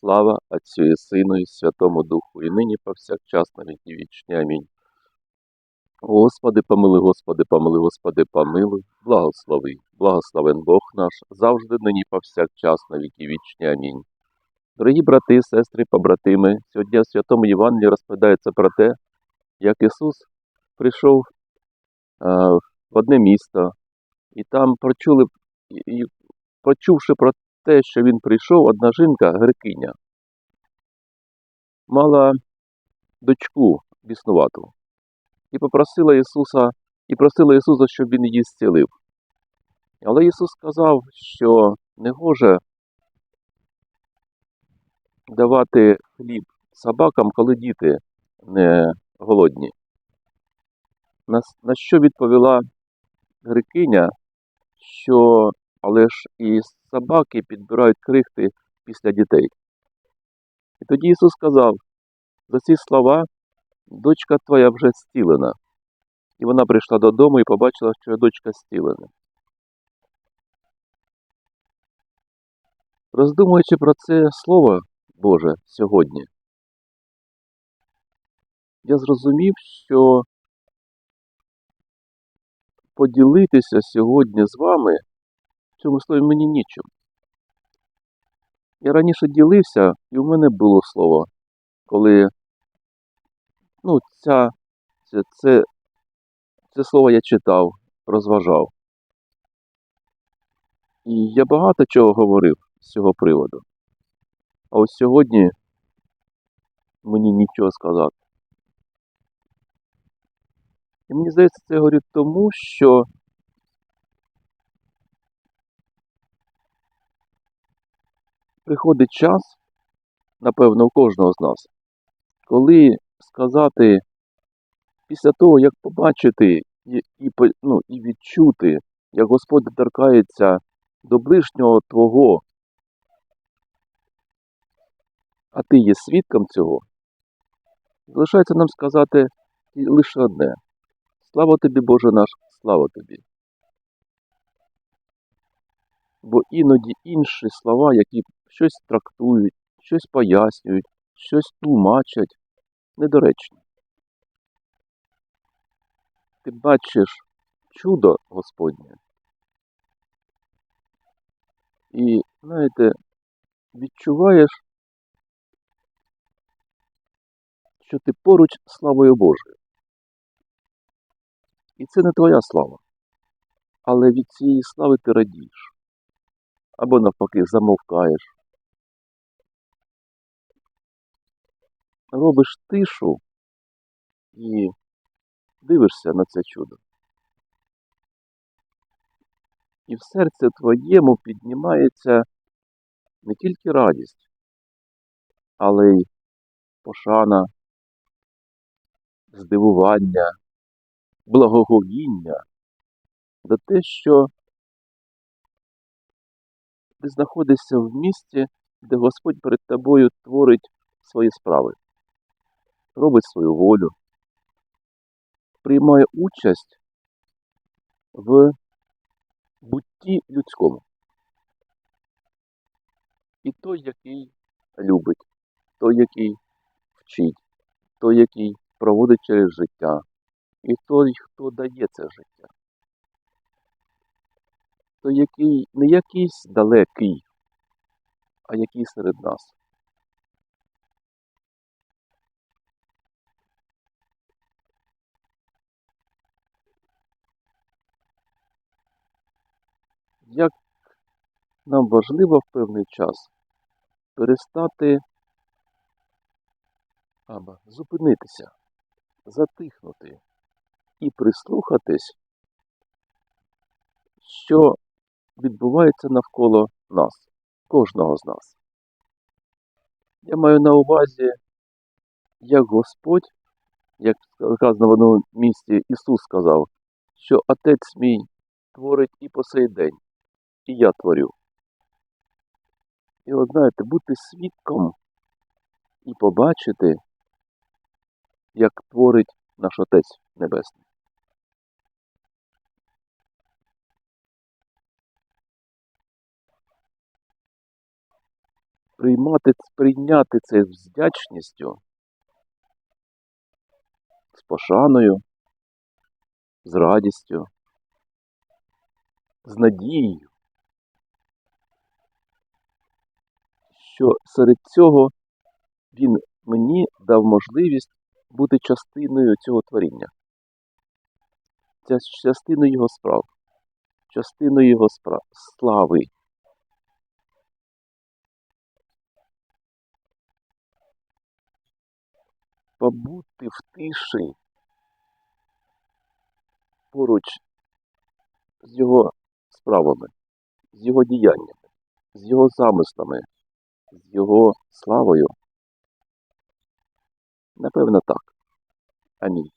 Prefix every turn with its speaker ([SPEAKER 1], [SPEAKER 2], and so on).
[SPEAKER 1] Слава Отцю і Сину і Святому Духу, і нині повсякчас на віки вічні. Амінь. Господи, помили, Господи, помили, Господи, помилуй, благослови, благословен Бог наш, завжди нині повсякчас на віки вічні. Амінь. Дорогі брати, сестри, побратими, сьогодні в Святому Євангелії розповідається про те, як Ісус прийшов в одне місто, і там прочули, і почувши про те, що він прийшов, одна жінка, грекиня, мала дочку біснувату і попросила Ісуса, і просила Ісуса, щоб він її зцілив. Але Ісус сказав, що не гоже давати хліб собакам, коли діти не голодні. На, що відповіла грекиня, що але ж і собаки підбирають крихти після дітей. І тоді Ісус сказав, за ці слова дочка твоя вже зцілена. І вона прийшла додому і побачила, що дочка зцілена. Роздумуючи про це Слово Боже сьогодні, я зрозумів, що поділитися сьогодні з вами цьому слові мені нічим. Я раніше ділився, і в мене було слово, коли ну, ця, це, це, це слово я читав, розважав. І я багато чого говорив з цього приводу. А ось сьогодні мені нічого сказати. І мені здається, це я говорю тому, що приходить час, напевно, у кожного з нас, коли сказати після того, як побачити і, і, ну, і відчути, як Господь торкається до ближнього Твого, а ти є свідком цього, залишається нам сказати лише одне. Слава тобі, Боже наш, слава тобі. Бо іноді інші слова, які щось трактують, щось пояснюють, щось тлумачать, недоречні. Ти бачиш чудо Господнє. І, знаєте, відчуваєш, що ти поруч славою Божою. І це не твоя слава. Але від цієї слави ти радієш. Або навпаки замовкаєш. Робиш тишу і дивишся на це чудо. І в серці твоєму піднімається не тільки радість, але й пошана, здивування, благоговіння за те, що ти знаходишся в місці, де Господь перед тобою творить свої справи, робить свою волю, приймає участь в бутті людському. І той, який любить, той, який вчить, той, який проводить через життя, і той, хто дає це життя. Той, який не якийсь далекий, а який серед нас. Як нам важливо в певний час перестати або зупинитися, затихнути і прислухатись, що відбувається навколо нас, кожного з нас. Я маю на увазі, як Господь, як сказано в одному місці, Ісус сказав, що Отець мій творить і по сей день, і я творю. І от знаєте, бути свідком і побачити, як творить наш Отець Небесний. Приймати, прийняти це з вдячністю, з пошаною, з радістю, з надією, що серед цього він мені дав можливість бути частиною цього творіння, Ця- частиною його справ, частиною його справ, слави. Побути в тиші. Поруч з його справами, з його діяннями, з його замислами, з його славою. Напевно, так. Амінь.